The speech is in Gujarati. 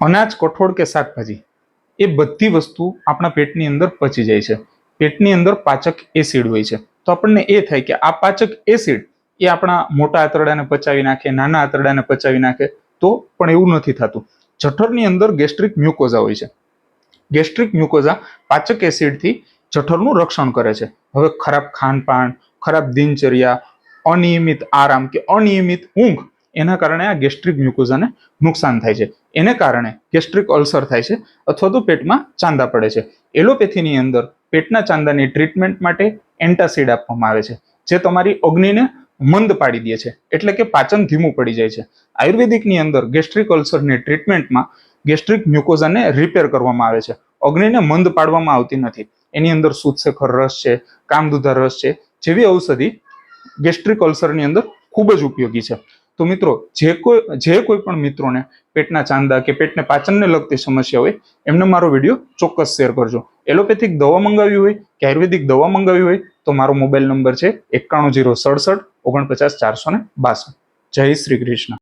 અનાજ, કઠોળ કે શાકભાજી, એ બધી વસ્તુ આપણા પેટની અંદર પચી જાય છે. પેટની અંદર પાચક એસિડ હોય છે. તો આપણને એ થાય કે આ પાચક એસિડ એ આપણા મોટા આંતરડાને પચાવી નાખે, નાના આંતરડાને પચાવી નાખે, તો પણ એવું નથી થતું. જઠરની અંદર ગેસ્ટ્રિક મ્યુકોઝા હોય છે. ગેસ્ટ્રિક મ્યુકોઝા પાચક એસિડથી જઠરનું રક્ષણ કરે છે. હવે ખરાબ ખાનપાન, ખરાબ દિનચર્યા, અનિયમિત આરામ કે અનિયમિત ઊંઘ એના કારણે આ ગેસ્ટ્રિક મ્યુકોઝાને નુકસાન થાય છે. એને કારણે ગેસ્ટ્રિક અલ્સર થાય છે અથવા તો પેટમાં ચાંદા પડે છે. એલોપેથીની અંદર પેટના ચાંદાની ટ્રીટમેન્ટ માટે એન્ટાસિડ આપવામાં આવે છે, જે તમારી અગ્નિને મંદ પાડી દે છે. એટલે કે પાચન ધીમું પડી જાય છે. આયુર્વેદિકની અંદર ગેસ્ટ્રિક અલ્સરની ટ્રીટમેન્ટમાં ગેસ્ટ્રિક મ્યુકોઝાને રિપેર કરવામાં આવે છે. અગ્નિને મંદ પાડવામાં આવતી નથી. એની અંદર સુતશેખર રસ છે કામદુધા રસ છે, જેવી ઔષધિ ગેસ્ટ્રિક અલ્સરની અંદર ખૂબ જ ઉપયોગી છે. તો મિત્રો, જે કોઈ જે કોઈ પણ મિત્રોને પેટના ચાંદા કે પેટને પાચનને લગતી સમસ્યા હોય, એમને મારો વીડિયો ચોક્કસ શેર કરજો. એલોપેથિક દવા મંગાવી હોય કે આયુર્વેદિક દવા મંગાવી હોય, તો મારો મોબાઈલ નંબર છે એકાણું જીરો સડસઠ ઓગણપચાસ ચારસો ને બાસઠ. જય શ્રી કૃષ્ણ.